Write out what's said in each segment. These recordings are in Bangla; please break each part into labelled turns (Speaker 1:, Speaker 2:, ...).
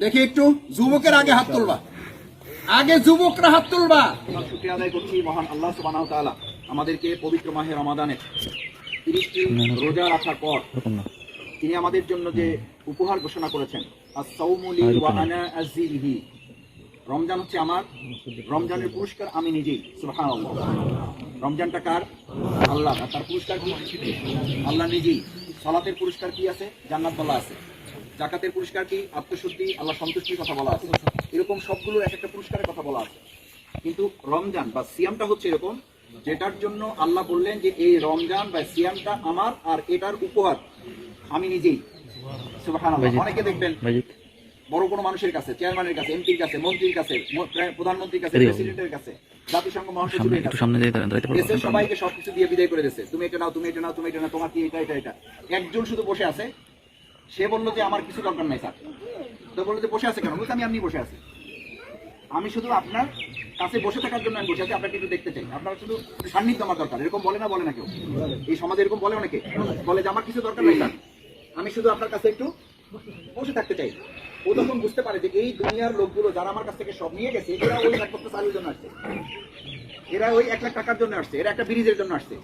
Speaker 1: দেখি একটু, যুবকের আগে হাত তুলবা। আগে যুবকরা হাত তুলবা।
Speaker 2: আদায় করছি, মহান আল্লাহ আমাদেরকে পবিত্র মাহে রমাদানে তিরিশটি রোজা রাখার পর তিনি আমাদের জন্য যে উপহার ঘোষণা করেছেন রমজান হচ্ছে আমার, রমজানের পুরস্কার আমি নিজেই রমজানটা কার? আল্লাহ আর তার পুরস্কার আল্লাহ নিজেই। সালাতের পুরস্কার কি আছে? জান্নাত বলা আছে। জাকাতের পুরস্কার কি আত্মশুদ্ধি আল্লাহ সন্তুষ্টির কথা বলা আছে? এরকম সবগুলোর এক একটা পুরস্কারের কথা বলা আছে। কিন্তু রমজান বা সিয়ামটা হচ্ছে এরকম যেটার জন্য আল্লাহ বললেন যে এই রমজান বা সিয়ামটা আমার আর এটার উপহার আমি নিজেই। অনেকে দেখবেন বড় কোনো মানুষের কাছে চেয়ারম্যানের কাছে এমপির কাছে মন্ত্রীর কাছে প্রধানমন্ত্রীর কাছে। প্রেসিডেন্টের কাছে জাতিসংঘ মহাসচিবের সবাইকে সবকিছু দিয়ে বিদায় করে দিয়েছে। তুমি এটা নাও তুমি এটা নাও তুমি এটা নাও তোমার কি এটা এটা এটা। একজন শুধু বসে আছে সে বলল যে, আমার কিছু দরকার নাই, স্যার। তো বলল যে, বসে আছে কেন? বলছে, আমি এমনি বসে আছি। আমি শুধু আপনার কাছে বসে থাকার জন্য আমি বসে আছি, আপনাকে একটু দেখতে চাই। আপনার শুধু সান্নিধ্য আমার দরকার, এরকম বলে না বলে না কেউ। এই সমাজে এরকম বলে অনেকে। বলে যে, আমার কিছু দরকার নাই, স্যার। আমি শুধু আপনার কাছে একটু বসে থাকতে চাই। ও তখন বুঝতে পারে যে, এই দুনিয়ার লোকগুলো যারা আমার কাছ থেকে সব নিয়ে গেছে, এরা ওই এক করতে চালুর জন্য আসছে। এরা ওই এক লাখ টাকার জন্য আসছে, এরা একটা ব্রিজের জন্য আসছে,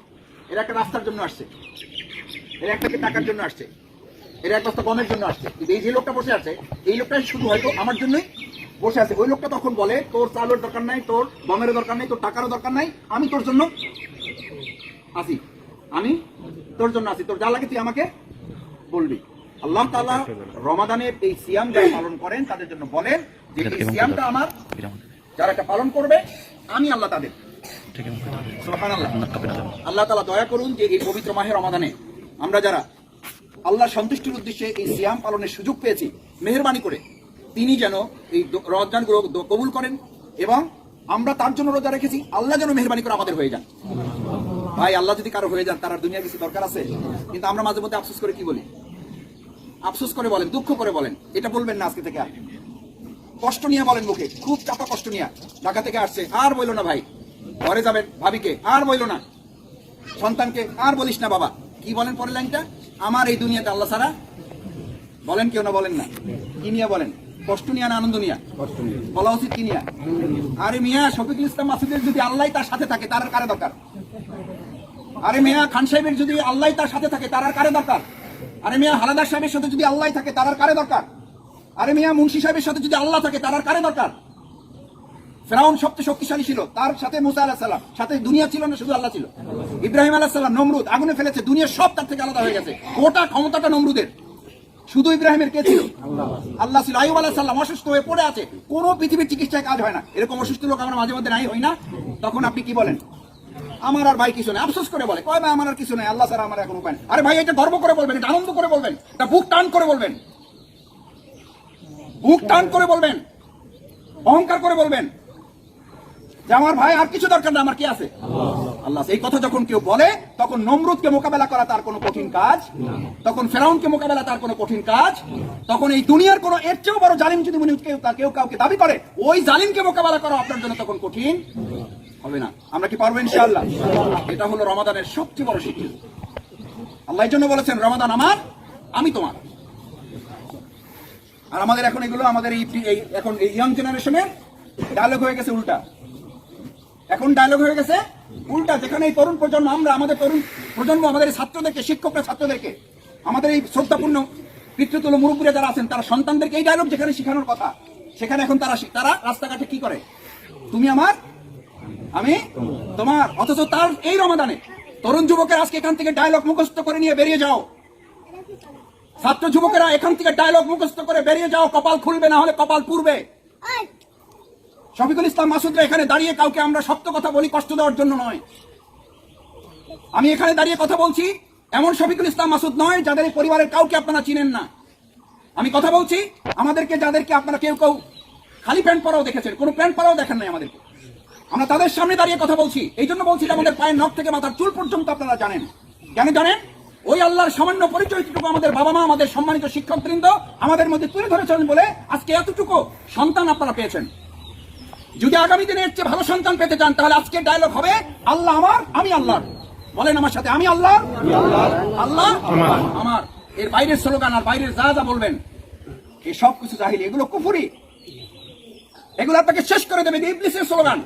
Speaker 2: এরা একটা রাস্তার জন্য আসছে, এরা একটা টাকার জন্য আসছে। এরা এক বস্তা গমের জন্য আসছে। কিন্তু এই যে লোকটা বসে আছে এই লোকটা শুধু হয়তো আমার জন্যই বসে আছে। ওই লোকটা তখন বলে তোর চালের দরকার নাই তোর গমেরও দরকার নাই তোর টাকারও দরকার নাই আমি তোর জন্য আসি। আমি তোর জন্য আসি। তোর যা লাগে তুই আমাকে বলবি। আল্লাহ তাআলা রমাদানের এই সিয়াম যারা পালন করেন তাদের জন্য বলেন যে এই সিয়ামটা আমার যারা এটা পালন করবে আমি আল্লাহ তাদের। আল্লাহ তালা দয়া করুন যে এই পবিত্র মাহের রমাদানে আমরা যারা আল্লাহ সন্তুষ্টির উদ্দেশ্যে এই সিয়াম পালনের সুযোগ পেয়েছি। মেহরবানি করে তিনি যেন এই দ- কবুল করেন এবং আমরা তার জন্য রোজা রেখেছি। আল্লাহ যেন মেহরবানি করে আমাদের হয়ে যান। ভাই, আল্লাহ যদি কারও হয়ে যান, তার আর দুনিয়ার কিছু দরকার আছে? কিন্তু আমরা মাঝে মধ্যে আফসোস করে কি বলি? আফসোস করে বলেন, দুঃখ করে বলেন। এটা বলবেন না আজকে থেকে আর। কষ্ট নিয়ে বলেন মুখে। খুব চাপা কষ্ট নিয়ে ঢাকা থেকে আসছে। আর বইলো না ভাই। ঘরে যাবেন ভাবিকে। আর বইলো না। সন্তানকে আর বলিস না বাবা। কি বলেন পরের লাইনটা? আমার এই দুনিয়াতে আল্লাহ ছাড়া বলেন কেউ না বলেন না। কি নিয়ে বলেন? কষ্ট নিয়ে না আনন্দ নিয়ে? বলা উচিত কি নিয়ে? আরে মিয়া শফিকুল ইসলাম মাসুদের যদি আল্লাহ তার সাথে থাকে তার কারে দরকার? আরে মিয়া খান সাহেবের যদি আল্লাহ তার সাথে থাকে তার কারে দরকার? আরে মিয়া হালাদার সাহেবের সাথে যদি আল্লাহ থাকে তার কারে দরকার? আরে মিয়া মুন্সি সাহেবের সাথে যদি আল্লাহ থাকে তার কারে দরকার? ফেরাউন সবচেয়ে শক্তিশালী ছিল, তার সাথে মুসা আলাহ সাল্লাম সাথে দুনিয়া ছিল না, শুধু আল্লাহ ছিল। ইব্রাহিম আলাহ সাল্লাম নমরুদ আগুনে ফেলেছে, দুনিয়া সব তার থেকে আলাদা হয়ে গেছে। গোটা ক্ষমতাটা নমরুদের। শুধু ইব্রাহিমের কে ছিল? আল্লাহ ছিল। আইব আলাহ সাল্লাম অসুস্থ হয়ে পড়ে আছে। কোনো পৃথিবীর চিকিৎসায় কাজ হয় না। এরকম অসুস্থ লোক আমরা মাঝে মধ্যে নাই হই না। তখন আপনি কি বলেন? আমার আর ভাই কিছু নেই। আফসোস করে বলে, কয় ভাই, আমার আর কিছু নেই। আল্লাহ স্যার আমার এখন উপায় আরে ভাই, এটা গর্ব করে বলবেন, এটা আনন্দ করে বলবেন, এটা বুক টান করে বলবেন। বুক টান করে বলবেন। অহংকার করে বলবেন। যে আমার ভাই আর কিছু দরকার না আমার কি আছে? আল্লাহ এই কথা যখন কেউ বলে, তখন নমরুদকে মোকাবেলা করা তার কোনো কঠিন কাজ। তখন ফেরাউনকে মোকাবেলা তার কোনো কঠিন কাজ। তখন এই দুনিয়ার কোনো এর চেয়েও বড় জালিম যদি মনে কেউ কেউ কাউকে দাবি করে, ওই জালিমকে মোকাবেলা করা আপনার জন্য তখন কঠিন। হবে না। আমরা কি পারব ইনশাআল্লাহ? এটা হলো রমাদানের সবচেয়ে বড় শিক্ষা। আল্লাহ জন্য বলেছেন, রমাদান আমার, আমি তোমার। আর আমাদের এখন এগুলো, আমাদের এই- এখন এই ইয়াং জেনারেশনের ডায়লগ হয়ে গেছে উল্টা। এখন ডায়লগ হয়ে গেছে। উল্টা যেখানে এই তরুণ প্রজন্ম, আমরা আমাদের তরুণ প্রজন্ম, আমাদের ছাত্রদেরকে, শিক্ষকরা ছাত্রদেরকে, আমাদের এই শ্রদ্ধাপূর্ণ পিতৃতুল মুরব্বীরা যারা আছেন, তারা সন্তানদেরকে এই ডায়লগ যেখানে শেখানোর কথা, সেখানে এখন তারা তারা রাস্তাঘাটে কি করে? তুমি আমার, আমি তোমার, অথচ তার এই রমাদানে তরুণ যুবকের আজকে এখান থেকে ডায়লগ মুখস্থ করে নিয়ে বেরিয়ে যাও। ছাত্র যুবকেরা এখান থেকে ডায়লগ মুখস্থ করে বেরিয়ে যাও, কপাল খুলবে, না হলে কপাল পুরবে শফিকুল ইসলাম মাসুদরা এখানে দাঁড়িয়ে কাউকে আমরা সত্য কথা বলি কষ্ট দেওয়ার জন্য নয়। আমি এখানে দাঁড়িয়ে কথা বলছি, এমন শফিকুল ইসলাম মাসুদ নয় যাদের পরিবারের কাউকে আপনারা চিনেন না। আমি কথা বলছি, আমাদেরকে যাদেরকে আপনারা কেউ কেউ খালি প্যান্ট পরাও দেখেছেন, কোনো প্যান্ট পরাও দেখেন নাই আমাদেরকে। আমরা তাদের সামনে দাঁড়িয়ে কথা বলছি, এই জন্য বলছি আমাদের পায়ের নখ থেকে মাথার চুল পর্যন্ত আপনারা জানেন। কেন জানেন? ওই আল্লাহর সামান্য পরিচয়টুকু আমাদের বাবা মা, আমাদের সম্মানিত শিক্ষকবৃন্দ আমাদের মধ্যে তুলে ধরেছেন বলে আজকে এতটুকু সন্তান আপনারা পেয়েছেন। যদি আগামী দিনে এর চেয়ে ভালো সন্তান পেতে চান, তাহলে আজকে ডায়লগ হবে, আল্লাহ আমার, আমি আল্লাহ বলেন আমার সাথে, আমি আল্লাহ আল্লাহ আমার। এর বাইরের স্লোগান আর বাইরের যা যা বলবেন এই সব কিছু জাহিলি, এগুলো কুফুরি। এগুলো আপনাকে শেষ করে দেবে ইবলিসের স্লোগান।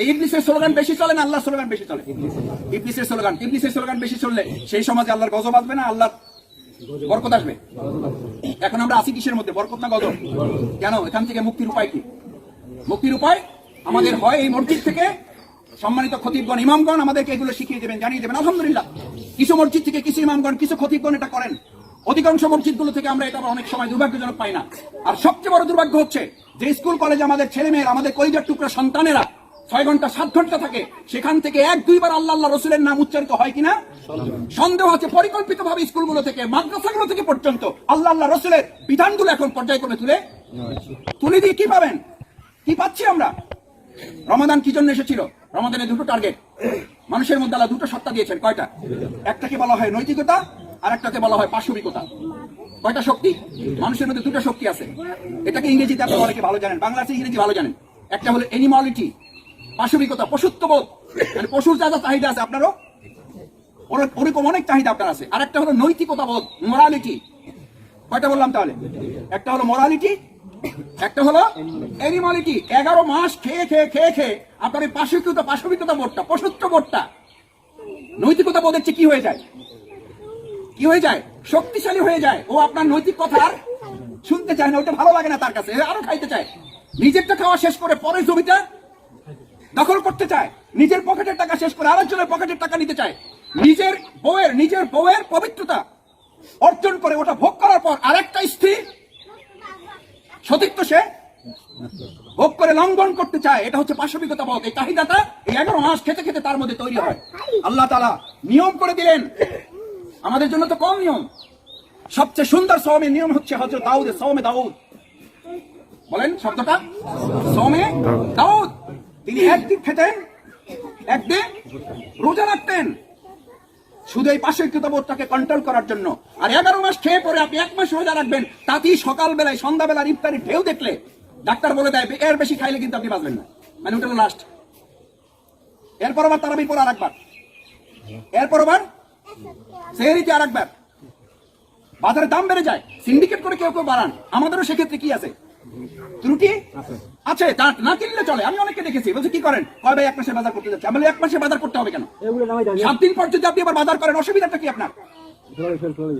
Speaker 2: এই ইবলিসের স্লোগান বেশি চলে না, আল্লাহর স্লোগান বেশি চলে? ইবলিসের স্লোগান ইবলিসের স্লোগান বেশি চললে সেই সমাজে আল্লাহর গজব আসবে না আল্লাহ বরকত আসবে? এখন আমরা আছি কিসের মধ্যে, বরকত না গজব? কেন? এখান থেকে মুক্তির উপায় কি? মুক্তির উপায় আমাদের হয় এই মসজিদ থেকে। সম্মানিত খতিবগণ, ইমামগণ, আমাদেরকে এগুলো শিখিয়ে দেবেন, জানিয়ে দেবেন। আলহামদুলিল্লাহ, কিছু মসজিদ থেকে কিছু ইমামগণ, কিছু খতিবগণ এটা করেন। অধিকাংশ মসজিদগুলো থেকে আমরা এটা অনেক সময় দুর্ভাগ্যজনক পাই না। আর সবচেয়ে বড় দুর্ভাগ্য হচ্ছে যে স্কুল, কলেজে আমাদের ছেলে মেয়েরা আমাদের কলিজার টুকরা সন্তানেরা ছয় ঘণ্টা, সাত ঘণ্টা থাকে। সেখান থেকে এক, দুইবার আল্লাহ আল্লাহ রসুলের নাম উচ্চারিত হয় কিনা? সন্দেহ আছে পরিকল্পিত ভাবে স্কুলগুলো থেকে, মাদ্রাসাগুলো থেকে পর্যন্ত আল্লাহ আল্লাহ রসুলের বিধানগুলো এখন পর্যায়ক্রমে তুলে তুলে দিয়ে কি পাবেন? কি পাচ্ছি আমরা? রমাদান কি জন্য এসেছিল? রমাদানে দুটো টার্গেট মানুষের মধ্যে আল্লাহ দুটো সত্তা দিয়েছেন, কয়টা? একটাকে বলা হয় নৈতিকতা, আর একটাকে বলা হয় পাশবিকতা। কয়টা শক্তি? মানুষের মধ্যে দুটো শক্তি আছে। এটাকে ইংরেজিতে আপনি অনেকে ভালো জানেন বাংলাতে ইংরেজি ভালো জানেন। একটা হলো এনিমালিটি পাশবিকতা, পশুত্ববোধ। মানে পশুর যা যা চাহিদা আছে আপনারও, ওর- ওরকম অনেক চাহিদা আপনার আছে। আর একটা হলো নৈতিকতা বোধ মোরালিটি কয়টা বললাম তাহলে? একটা হলো মোরালিটি একটা হলো এনিমালিটি এগারো মাস খেয়ে খেয়ে খেয়ে খেয়ে আপনার এই পাশবিকতা পাশবিকতা বোধটা পশুত্ব বোধটা নৈতিকতা বোধের চেয়ে কি হয়ে যায়? কি হয়ে যায়? শক্তিশালী হয়ে যায়। ও আপনার নৈতিক কথা আর শুনতে চায় না ওটা ভালো লাগে না তার কাছে আরও খাইতে চায়। নিজেরটা খাওয়া শেষ করে পরের জমিটা দখল করতে চায়। নিজের পকেটের টাকা শেষ করে আরেকজনের পকেটের টাকা নিতে চায়। নিজের বউয়ের নিজের বউয়ের পবিত্রতা অর্জন করে ওটা ভোগ করার পর আরেকটা স্ত্রী সতীত্ব সে ভোগ করে লঙ্ঘন করতে চায় এটা হচ্ছে পাশবিকতা বোধ এই চাহিদাটা এই এগারো মাস খেতে খেতে তার মধ্যে তৈরি হয়। আল্লাহ তালা নিয়ম করে দিলেন। আমাদের জন্য তো কম নিয়ম। সবচেয়ে সুন্দর সৌমের নিয়ম হচ্ছে হজরত দাউদের সৌমে দাউদ। বলেন শব্দটা। সৌমে দাউদ। তিনি একদিন খেতেন একদিন রোজা রাখতেন। শুধু এই পাশবিকতাবোধটাকে কন্ট্রোল করার জন্য। আর এগারো মাস খেয়ে পরে আপনি এক মাস রোজা রাখবেন, তাতেই সকালবেলায়, সন্ধ্যাবেলার ইফতারি ঢেউ দেখলে ডাক্তার বলে দেয়, এর বেশি খাইলে কিন্তু আপনি বাঁচবেন না। মানে ওটা লাস্ট এরপর আবার তারাবি পর আর একবার এরপর আবার সেহরিতে আর একবার বাজারের দাম বেড়ে যায়। সিন্ডিকেট করে কেউ কেউ বাড়ান। আমাদেরও সেক্ষেত্রে কি আছে? ত্রুটি আছে। তা না কিনলে চলে। আমি অনেককে দেখেছি। বলছে কি করেন? কয় ভাই এক মাসে বাজার করতে যাচ্ছে। আমি এক মাসে বাজার করতে হবে কেন? সাত দিন পর যদি আপনি আবার বাজার করেন অসুবিধাটা কি আপনার?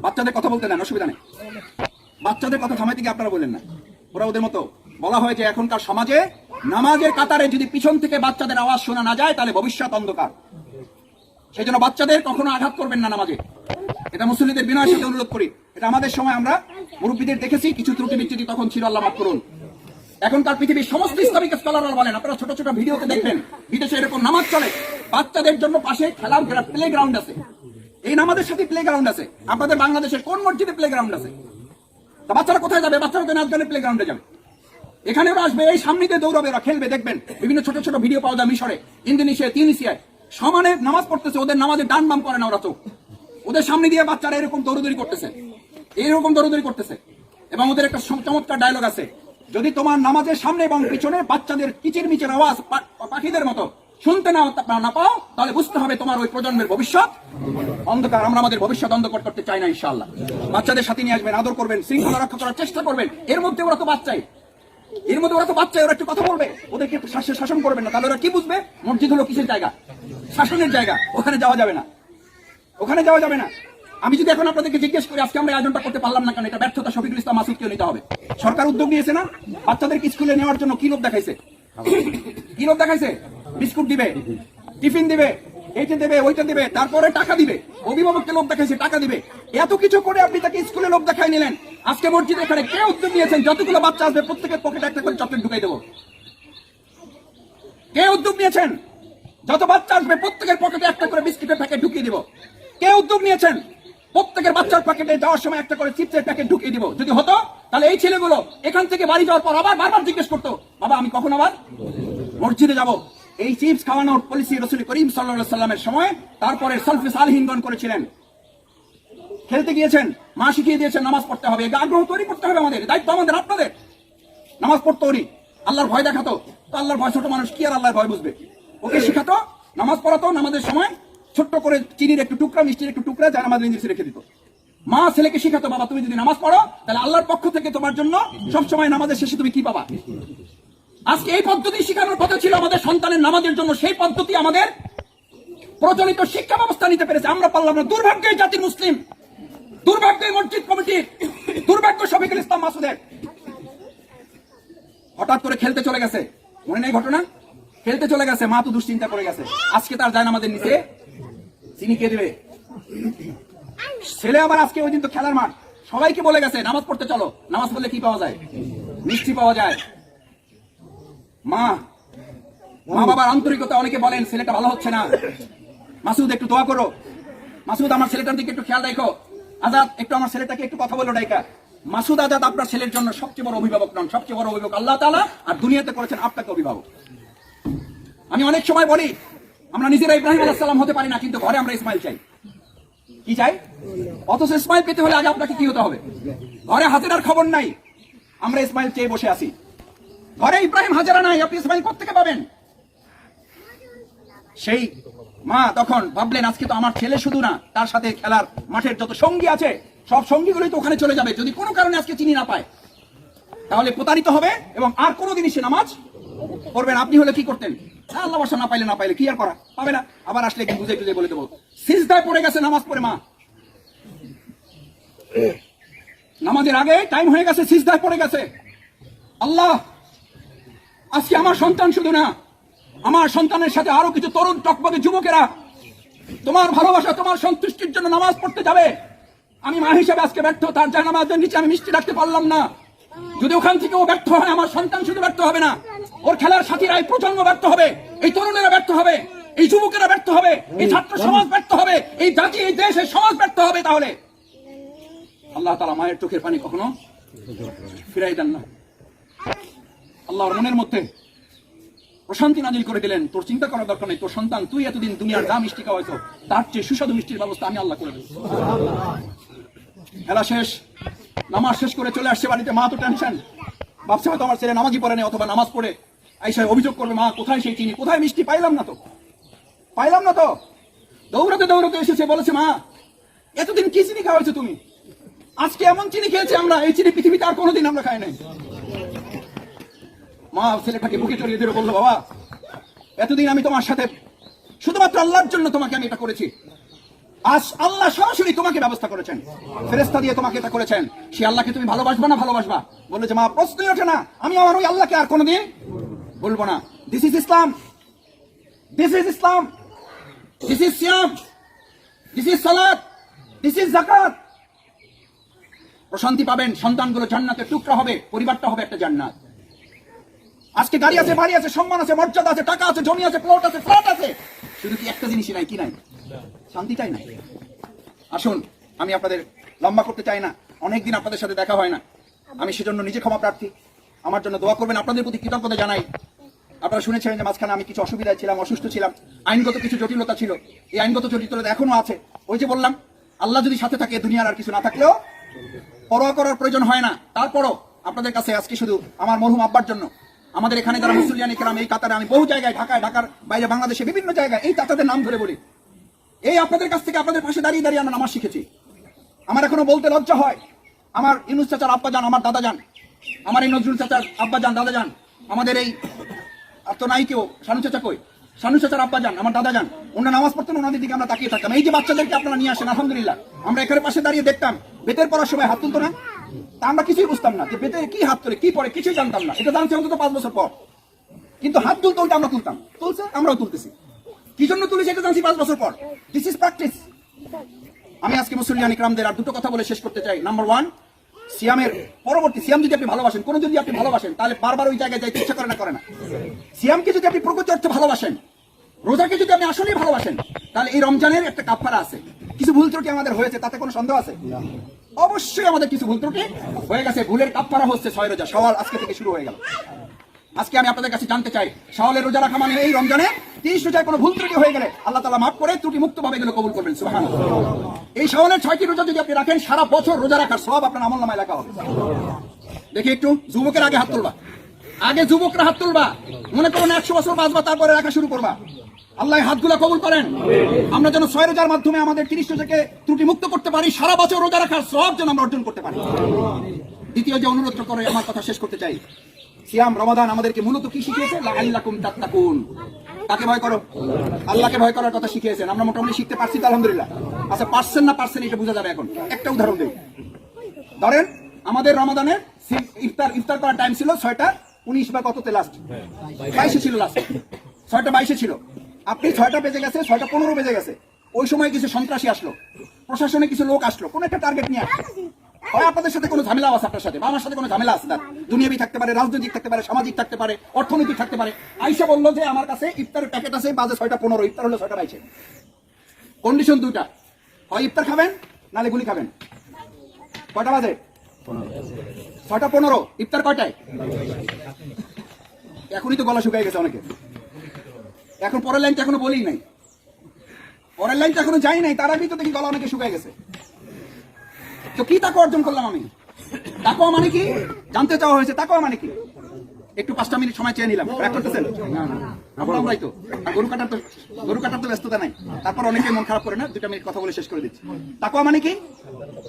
Speaker 2: বাচ্চাদের কথা বলতে দেন অসুবিধা নেই। বাচ্চাদের কথা থামাইতে গিয়ে আপনারা বললেন না। ওরা ওদের মতো বলা হয় যে এখনকার সমাজে নামাজের কাতারে যদি পিছন থেকে বাচ্চাদের আওয়াজ শোনা না যায় তাহলে ভবিষ্যৎ অন্ধকার। সেই জন্য বাচ্চাদের কখনো আঘাত করবেন না নামাজে। এটা মুসলিমদের বিনয়ের সাথে অনুরোধ করি। এটা আমাদের সময় আমরা মুরব্বীদের দেখেছি, কিছু ত্রুটি বিচ্যুতি তখন ছিল, আল্লাহ মাফ করুন। এখনকার পৃথিবীর সমস্ত ইসলামিক স্কলাররা বলেন, আপনারা ছোট ছোট ভিডিওতে দেখবেন, বিদেশে এরকম নামাজ চলে। বাচ্চাদের জন্য পাশে খেলার খেলার প্লে গ্রাউন্ড আছে। এই নামাজের সাথে প্লে গ্রাউন্ড আছে। আপনাদের বাংলাদেশের কোন মসজিদে প্লে গ্রাউন্ড আছে? তা বাচ্চারা কোথায় যাবে? বাচ্চারা নাচ গানের প্লে গ্রাউন্ডে যাবে। এখানে ওরা আসবে, এই সামনে দৌড়াবে, ওরা খেলবে, দেখবেন। বিভিন্ন ছোট ছোট ভিডিও পাওয়া যায় মিশরে, ইন্দোনেশিয়ায়, তিউনিসিয়ায়। সমানে নামাজ পড়তেছে, ওদের নামাজে ডান বাম করে না ওরা তো ওদের সামনে দিয়ে বাচ্চারা এরকম দৌড়দৌড়ি করতেছে। এইরকম দৌড়দৌড়ি করতেছে। এবং ওদের একটা চমৎকার ডায়লগ আছে। যদি তোমার নামাজের সামনে এবং পিছনে বাচ্চাদের কিচির মিচির আওয়াজ পাখিদের মতো শুনতে না না পাও, তাহলে বুঝতে হবে তোমার ওই প্রজন্মের ভবিষ্যৎ। অন্ধকার, আমরা আমাদের ভবিষ্যৎ অন্ধকার করতে চাই না, ইনশাআল্লাহ। বাচ্চাদের সাথে নিয়ে আসবেন, আদর করবেন, শৃঙ্খলা রক্ষা করার চেষ্টা করবেন। এর মধ্যে ওরা তো বাচ্চাই। এর মধ্যে ওরা তো বাচ্চা, ওরা একটু কথা বলবে। ওদেরকে শাসন করবেন না। তাহলে ওরা কি বুঝবে? মসজিদ হলো কিসের জায়গা? শাসনের জায়গা। ওখানে যাওয়া যাবে না। ওখানে যাওয়া যাবে না। আমি যদি এখন আপনাদেরকে জিজ্ঞেস করি, আজকে আমরা আয়োজনটা করতে পারলাম না কেন? এটা ব্যর্থতা শফিকুল ইসলাম মাসুদকেও নিতে হবে। সরকার উদ্যোগ নিয়েছে না? বাচ্চাদেরকে স্কুলে নেওয়ার জন্য কি লোভ দেখাইছে? কি লোভ দেখাইছে? বিস্কুট দিবে? টিফিন দিবে? এইটা দেবে, ওইটা দিবে, তারপরে টাকা দিবে। অভিভাবককে লোভ দেখাইছে, টাকা দিবে। এত কিছু করে আপনি তাকে স্কুলে লোভ দেখাই নিলেন। আজকে মসজিদে এখানে কে উদ্যোগ নিয়েছেন যতগুলো বাচ্চা আসবে, প্রত্যেকের পকেটে একটা করে চকলেট ঢুকাই দেবো। কে উদ্যোগ নিয়েছেন? যত বাচ্চা আসবে, প্রত্যেকের পকেটে একটা করে বিস্কিটের প্যাকেট ঢুকিয়ে দিব। কে উদ্যোগ নিয়েছেন? প্রত্যেকের বাচ্চার প্যাকেটে যাওয়ার সময় একটা করে চিপসের প্যাকেট ঢুকিয়ে দিব। যদি হতো, তাহলে এই ছেলেগুলো এখান থেকে বাড়ি যাওয়ার পর আবার বারবার জিজ্ঞেস করতো, বাবা, আমি কখন আবার মসজিদে যাব? এই চিপস খাওয়ানোর পলিসি রসুল করিম সাল্লাহ সাল্লামের সময় তারপরে সলফে সালহিনগণ করেছিলেন। খেলতে গিয়েছেন, মা শিখিয়ে দিয়েছেন, নামাজ পড়তে হবে। আগ্রহ তৈরি করতে হবে আমাদের, দায়িত্ব আমাদের, আপনাদের। নামাজ পড়তো উনি আল্লাহর ভয় দেখাতো। তো আল্লাহর ভয় ছোট মানুষ কি আর আল্লাহর ভয় বুঝবে? ওকে শিখাতো, নামাজ পড়াতো, নামাজের সময় ছোট্ট করে চিনির একটু টুকরা, মিষ্টির একটু টুকরা যা আমাদের ইংলিশে রেখে দিত। মা ছেলেকে শিখাতো, বাবা, তুমি যদি নামাজ পড়ো, তাহলে আল্লাহর পক্ষ থেকে তোমার জন্য সবসময় নামাজের শেষে তুমি কি পাবা? আজকে এই পদ্ধতি শেখানোর কথা ছিল আমাদের সন্তানের নামাজের জন্য। সেই পদ্ধতি আমাদের প্রচলিত শিক্ষা ব্যবস্থা নিতে পেরেছে। আমরা পারলাম না। দুর্ভাগ্য এই জাতির মুসলিম। দুর্ভাগ্য মসজিদ কমিটির দুর্ভাগ্য শফিকুল ইসলাম মাসুদের। হঠাৎ করে খেলতে চলে গেছে। মনে নেই ঘটনা? খেলতে চলে গেছে। মা তো দুশ্চিন্তা করে গেছে। আজকে তার যায় আমাদের নিচে চিনি কে দেবে? ছেলে আবার আজকে ওই দিন তো খেলার মাঠ। সবাইকে বলে গেছে, নামাজ পড়তে চলো। নামাজ পড়লে কি পাওয়া যায়? মিষ্টি পাওয়া যায়। মা মা বাবার আন্তরিকতা অনেকে বলেন, ছেলেটা ভালো হচ্ছে না। মাসুদ, একটু দোয়া করো। মাসুদ, আমার ছেলেটার দিকে একটু খেয়াল রাখো। আজাদ, একটু আমার ছেলেটাকে একটু কথা বলো ডাইকা মাসুদ আজাদ আপনার ছেলের জন্য সবচেয়ে বড় অভিভাবক নন, সবচেয়ে বড় অভিভাবক। আল্লাহ তাআলা আর দুনিয়াতে করেছেন আপনাকে অভিভাবক। আমি অনেক সময় বলি, আমরা নিজেরা ইব্রাহিম আলাইহিস সালাম হতে পারি না, কিন্তু ঘরে আমরা ইসমাইল চাই। কি চাই? অথচ ইসমাইল পেতে হলে আগে আপনাকে কি হতে হবে? ঘরে হাজেরার খবর নাই। আমরা ইসমাইল চেয়ে বসে আছি। ঘরে ইব্রাহিম হাজারা নাই আপনি ইসমাইল কোথেকে পাবেন? সেই মা তখন ভাবলেন আজকে তো আমার ছেলে শুধু না তার সাথে খেলার মাঠের যত সঙ্গী আছে সব সঙ্গীগুলোই তো ওখানে চলে যাবে। যদি কোনো কারণে আজকে চিনি না পায় তাহলে প্রতারিত হবে এবং আর কোনোদিনই সে নামাজ পড়বেন আপনি হলে কি করতেন? হ্যাঁ, আল্লাহ বর্ষা না পাইলে না পাইলে কি আর করা? পাবে না। আবার আসলে কি বুঝে টুঝে বলে দেবো। সিজদায় পড়ে গেছে নামাজ পড়ে মা। নামাজের আগে টাইম হয়ে গেছে সিজদায় পড়ে গেছে। আল্লাহ! আজকে আমার সন্তান শুধু না, আমার সন্তানের সাথে আরও কিছু তরুণ টকবগে যুবকেরা তোমার ভালোবাসা, তোমার সন্তুষ্টির জন্য নামাজ পড়তে যাবে। আমি মা হিসেবে আজকে ব্যর্থ, তার জায় নামাজের নিচে আমি মিষ্টি রাখতে পারলাম না। যদি ওখান থেকে ও ব্যর্থ হয়, আমার সন্তান শুধু ব্যর্থ হবে না, ওর খেলার সাথীরা, এই প্রজন্ম ব্যর্থ হবে, এই তরুণেরা ব্যর্থ হবে, এই যুবকেরা ব্যর্থ হবে, এই ছাত্র সমাজ ব্যর্থ হবে, এই জাতি, এই দেশ, এই সমাজ ব্যর্থ হবে তাহলে। আল্লাহ তালা মায়ের চোখের পানি কখনো ফিরাই দেন না। আল্লাহর মনের মধ্যে প্রশান্তি নাজিল করে দিলেন। তোর চিন্তা করার দরকার নেই। তোর সন্তান, তুই এতদিন দুনিয়ার যা মিষ্টি খাওয়াইছো, তার চেয়ে সুস্বাদু মিষ্টির ব্যবস্থা আমি আল্লাহ করে দেবো খেলা শেষ, নামাজ শেষ করে চলে আসছে বাড়িতে, মা তো টেনশন ভাবছে হয়তো আমার ছেলে নামাজই পড়ে নেই অথবা নামাজ পড়ে আইসায় অভিযোগ করবে, মা, কোথায় সেই চিনি? কোথায় মিষ্টি? পাইলাম না তো। পাইলাম না তো। দৌড়াতে দৌড়াতে এসেছে, বলেছে, মা, এতদিন কি চিনি খাওয়াইছো তুমি? আজকে এমন চিনি খেয়েছি আমরা, এই চিনি পৃথিবীতে আর কোনোদিন আমরা খাই নাই। মা ছেলেটাকে বুকে চড়িয়ে বলল, বাবা, এতদিন আমি তোমার সাথে শুধুমাত্র আল্লাহর জন্য তোমাকে আমি এটা করেছি। আজ আল্লাহ সরাসরি তোমাকে ব্যবস্থা করেছেন। ফেরেস্তা দিয়ে তোমাকে এটা করেছেন। সে আল্লাহকে তুমি ভালোবাসবা না ভালোবাসবা? বলল যে, মা, প্রশ্নই ওঠে না। আমি আমার ওই আল্লাহকে আর কোনোদিন বলব না। This is Islam this is Islam this is siyam this is salat this is zakat প্রশান্তি পাবেন, সন্তানগুলো জান্নাতের টুকরা হবে, পরিবারটা হবে একটা জান্নাত। আজকে গাড়ি আছে, বাড়ি আছে, সম্মান আছে, মর্যাদা আছে, টাকা আছে, জমি আছে প্লট আছে ফ্ল্যাট আছে। শুধু কি একটা জিনিসই নাই, কি নাই? শান্তিটাই নাই। আসুন, আমি আপনাদের লম্বা করতে চাই না, অনেকদিন আপনাদের সাথে দেখা হয় না। আমি সেজন্য নিজে ক্ষমা প্রার্থী। আমার জন্য দোয়া করবেন, আপনাদের প্রতি কৃতজ্ঞতা জানাই। আপনারা শুনেছিলেন যে মাঝখানে আমি কিছু অসুবিধায় ছিলাম, অসুস্থ ছিলাম। আইনগত কিছু জটিলতা ছিল। এই আইনগত জটিলতা এখনও আছে। ওই যে বললাম, আল্লাহ যদি সাথে থাকে, দুনিয়ার আর কিছু না থাকলেও পরোয়া করার প্রয়োজন হয় না। তারপরও আপনাদের কাছে আজকে শুধু আমার মরহুম আব্বার জন্য আমাদের এখানে যারা মুসলিয়ানি কেরাম, এই কাতারে আমি বহু জায়গায়, ঢাকায়, ঢাকার বাইরে বাংলাদেশে বিভিন্ন জায়গায়, এই চাচাদের নাম ধরে বলি। এই আপনাদের কাছ থেকে আপনাদের পাশে দাঁড়িয়ে দাঁড়িয়ে আমরা নামাজ শিখেছি। আমার এখনও বলতে লজ্জা হয়। আমার ইনুস চাচার আব্বা যান, আমার দাদা যান। আমার এই নজরুল চাচার আব্বা যান, দাদা যান। আমাদের এই তো নাই কেউ? শানু চাচা কই? শানু চাচার আব্বা যান, আমার দাদা যান। ওনারা নামাজ পড়তেন, ওনাদের দিকে আমরা তাকিয়ে থাকতাম। এই যে বাচ্চাদেরকে আপনারা নিয়ে আসেন, আলহামদুলিল্লাহ। আমরা এখানে পাশে দাঁড়িয়ে দেখতাম। বেতের পড়ার সময় হাত তুলতো না? আমরা কিছুই বুঝতাম না যে বেতে কি হাত তোলে কি পড়ে, কিছুই জানতাম না। এটা জানছি অন্তত পাঁচ বছর পর। কিন্তু হাত তুলতো ওইটা আমরা তুলতাম। তুলছে, আমরাও তুলতেছি। কি জন্য তুলেছি এটা জানছি পাঁচ বছর পর। দিস ইজ প্র্যাকটিস আমি আজকে মুসলিয়ান ইকরামদের আর দুটো কথা বলে শেষ করতে চাই। নাম্বার ওয়ান সিয়ামের পরবর্তী, সিয়াম যদি আপনি ভালোবাসেন, কোনো যদি আপনি ভালোবাসেন, তাহলে বারবার ওই জায়গায় যাইতে ইচ্ছা করে না করে না। সিয়ামকে যদি আপনি প্রকৃত অর্থে ভালোবাসেন, রোজাকে যদি আপনি আসলেই ভালোবাসেন, তাহলে এই রমজানের একটা কাফারা আছে। কিছু ভুল ত্রুটি আমাদের হয়েছে, তাতে কোনো সন্দেহ আছে? অবশ্যই আমাদের কিছু ভুল ত্রুটি হয়ে গেছে। ভুলের কাফারা হচ্ছে ছয় রোজা। সওয়াল আজকে থেকে শুরু হয়ে গেল। আজকে আমি আপনাদের কাছে জানতে চাই, শাওয়ালের রোজা রাখা মানে এই রমজানে তিরিশ রোজায় কোনো ভুল ত্রুটি হয়ে গেলে আল্লাহ তালা মাফ করে ত্রুটি মুক্ত ভাবে এগুলো কবুল করবেন। সুবহান এই শাওয়ালের ছয়টি রোজা যদি আপনি রাখেন, সারা বছর রোজা রাখার সব আপনার আমল নামায় লেখা হবে। দেখি একটু, যুবকের আগে হাত তুলবা। আগে যুবকরা হাত তুলবা। মনে করুন একশো বছর বাঁচবা, তারপরে রাখা শুরু করবা। আল্লাহ হাতগুলা কবুল করেন। আমরা যেন ছয় রোজার মাধ্যমে আমাদের তিরিশ রোজাকে ত্রুটি মুক্ত করতে পারি, সারা বছর রোজা রাখার সব যেন আমরা অর্জন করতে পারি। দ্বিতীয় যে অনুরোধ করে আমার কথা শেষ করতে চাই। সিয়াম, রমাদান আমাদেরকে মূলত কি শিখিয়েছে? আল্লাকুম তাত্তাকুন। কাকে ভয় করো? আল্লাহকে ভয় করার কথা শিখিয়েছেন। আমরা মোটামুটি শিখতে পারছি তো, আলহামদুলিল্লাহ। আচ্ছা পারছেন না পারছেন, এটা বোঝা যাবে এখন। একটা উদাহরণ দেই। ধরেন, আমাদের রমাদানের সি- ইফতার ইফতার করার টাইম ছিল ছয়টা উনিশ বা কততে লাস্ট বাইশে ছিল লাস্ট ছয়টা বাইশে ছিল। আপনি ছয়টা বেজে গেছে, ছয়টা পনেরো বেজে গেছে। ওই সময় কিছু সন্ত্রাসী আসলো। প্রশাসনে কিছু লোক আসলো। কোন একটা টার্গেট নিয়ে আসলো। হয় আপনাদের সাথে কোনো ঝামেলা আছে আপনার সাথে? বা আমার সাথে কোনো ঝামেলা আছে তার? দুনিয়াবি থাকতে পারে, রাজনৈতিক থাকতে পারে, সামাজিক থাকতে পারে, অর্থনৈতিক থাকতে পারে। আইসা বলল যে, আমার কাছে ইফতারের প্যাকেট আছে, বাজে ছয়টা পনেরো, ইফতার হলো ছয়টা বাইশে কন্ডিশন দুটা হয় ইফতার খাবেন, নালে গুলি খাবেন। কয়টা বাজে? ছয়টা পনেরো। ইফতার কয়টায়? এখনই তো গলা শুকাই গেছে অনেকে। এখন পরের লাইনটা এখনও বলি নাই। পরের লাইনটা এখনও যাই নাই, তার আগেই তো দেখি গলা অনেকে শুকাই গেছে। তো কি তাকে অর্জন করলাম আমি? তাকওয়া মানে কি? জানতে চাওয়া হয়েছে, তাকওয়া মানে কি? একটু পাঁচটা মিনিট সময় চেয়ে নিলাম। রাগ করতেছেন? আমরা আমরাই তো। গরু কাটার তো, গরু কাটার তো ব্যস্ততা নাই। তারপর অনেকে মন খারাপ করে না দুটা মিনিট কথা বলে শেষ করে দিচ্ছি। তাকওয়া মানে কি?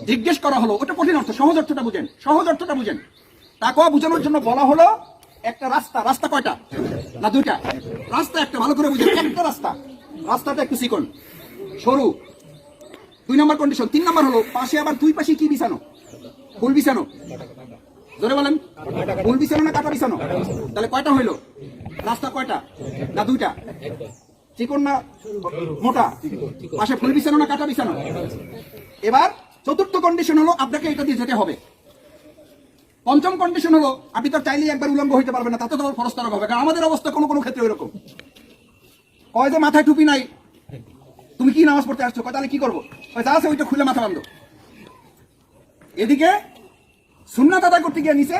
Speaker 2: জিজ্ঞেস করা হলো, ওটা কঠিন অর্থ, সহজ অর্থটা বুঝেন, সহজ অর্থটা বুঝেন। তাকওয়া বোঝানোর জন্য বলা হলো একটা রাস্তা রাস্তা কয়টা? না, দুইটা। রাস্তা একটা, ভালো করে বুঝেন একটা রাস্তা। রাস্তাটা একটু চিকন সরু। দুই নম্বর কন্ডিশন তিন নম্বর হলো, পাশে আবার দুই পাশে কি বিছানো? ফুল বিছানো। জোরে বলেন। ফুল বিছানো না কাটা বিছানো? তাহলে কয়টা হইল? রাস্তা কয়টা? না, দুইটা। চিকন না মোটা? পাশে ফুল বিছানো না কাটা বিছানো? এবার চতুর্থ কন্ডিশন হলো, আপনাকে এটা দিয়ে যেতে হবে। পঞ্চম কন্ডিশন হলো, আপনি তো চাইলেই একবার উলঙ্গ হইতে পারবেন না, তাতে তো ফরস তারক হবে, কারণ আমাদের অবস্থা কোনো কোনো ক্ষেত্রে এরকম কয় যে মাথায় টুপি নাই, তুমি কি নামাজ পড়তে আসছো? তাহলে কি করব? যা আছে ওইটা খুলে মাথা বান্ধো এদিকে, সুন্নাত আদায় করতে গিয়ে নিচে,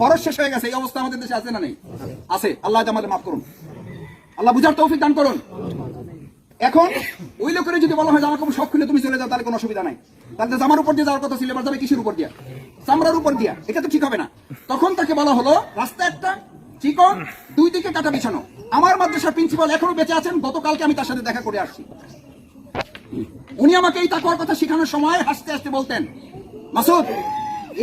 Speaker 2: ফরজ শেষ হয়ে গেছে, এই অবস্থা আমাদের দেশে আছে না নেই? আছে। আল্লাহ আমাদের মাফ করুন। আল্লাহ বুঝার তৌফিক দান করুন। এখন ওই লোকের যদি বলা হয় জামা কাপড় সব খুলে তুমি চলে যাও, তাহলে কোনো অসুবিধা নাই। তাহলে জামার উপর দিয়ে যাওয়ার কথা এবার যাবে কিসের উপর দিয়া? চামড়ার উপর দিয়া। এটা তো ঠিক হবে না। তখন তাকে বলা হলো, রাস্তা একটা, চিকন, দুই দিকে কাটা বিছানো। আমার মাদ্রাসার প্রিন্সিপাল এখনও বেঁচে আছেন, গতকালকে আমি তার সাথে দেখা করে আসছি। উনি আমাকে এই তাকুয়ার কথা শেখানোর সময় হাসতে হাসতে বলতেন, মাসুদ